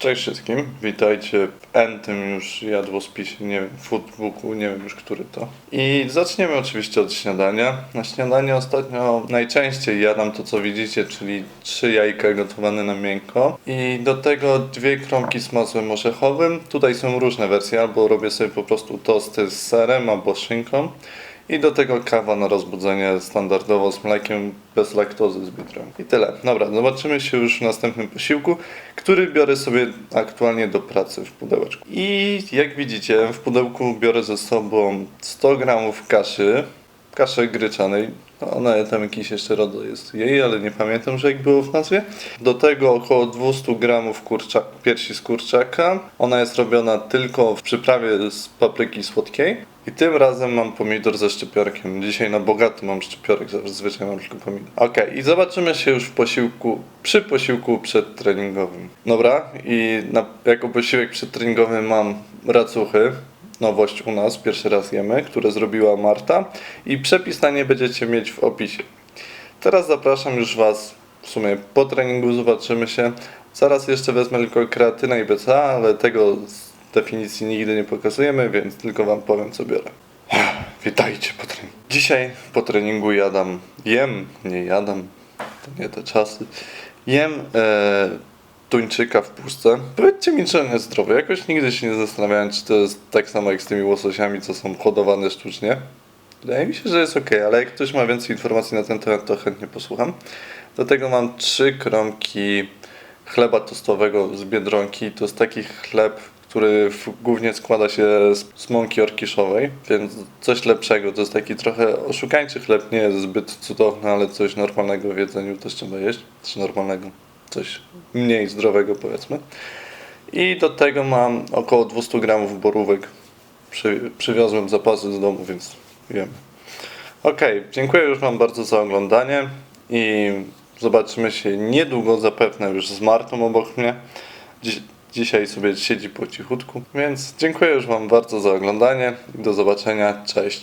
Cześć wszystkim, witajcie w entym już jadłospisie, nie wiem, foodbooku, nie wiem już który to. I zaczniemy oczywiście od śniadania. Na śniadanie ostatnio najczęściej jadam to co widzicie, czyli trzy jajka gotowane na miękko i do tego dwie kromki z masłem orzechowym. Tutaj są różne wersje, albo robię sobie po prostu tosty z serem albo szynką. I do tego kawa na rozbudzenie standardowo z mlekiem bez laktozy z Biedronki. I tyle. Dobra, zobaczymy się już w następnym posiłku, który biorę sobie aktualnie do pracy w pudełeczku. I jak widzicie, w pudełku biorę ze sobą 100 gramów kaszy, kaszy gryczanej. No, Ona tam jakiś jeszcze rodzaj jest jej, ale nie pamiętam, że jak było w nazwie. Do tego około 200 gramów kurcza, piersi z kurczaka. Ona jest robiona tylko w przyprawie z papryki słodkiej. I tym razem mam pomidor ze szczypiorkiem. Dzisiaj na bogato mam szczypiorek, zazwyczaj mam tylko pomidor. Okej, i zobaczymy się już w posiłku, przy posiłku przedtreningowym. Dobra, i na, jako posiłek przedtreningowy mam racuchy. Nowość u nas, pierwszy raz jemy, które zrobiła Marta. I przepis na nie będziecie mieć w opisie. Teraz zapraszam już Was w sumie po treningu, zobaczymy się. Zaraz jeszcze wezmę tylko kreatynę i BCA, ale tego z definicji nigdy nie pokazujemy, więc tylko Wam powiem co biorę. Witajcie po treningu. Dzisiaj po treningu jadam, jem, nie jadam, to nie te czasy. Jem e, tuńczyka w puszce. Powiedzcie mi, czy on jest zdrowy. Jakoś nigdy się nie zastanawiałem, czy to jest tak samo jak z tymi łososiami, co są hodowane sztucznie. Wydaje mi się, że jest ok, ale jak ktoś ma więcej informacji na ten temat, to chętnie posłucham. Do tego mam trzy kromki chleba tostowego z Biedronki. To jest taki chleb, który głównie składa się z, mąki orkiszowej, więc coś lepszego. To jest taki trochę oszukańczy chleb, nie jest zbyt cudowny, ale coś normalnego w jedzeniu też trzeba jeść. Coś normalnego, coś mniej zdrowego powiedzmy. I do tego mam około 200 gramów borówek. Przy, przywiozłem zapasy z domu, więc wiemy. Okej, dziękuję już Wam bardzo za oglądanie i zobaczymy się niedługo, zapewne już z Martą obok mnie. Dzisiaj sobie siedzi po cichutku, więc dziękuję już Wam bardzo za oglądanie i do zobaczenia. Cześć.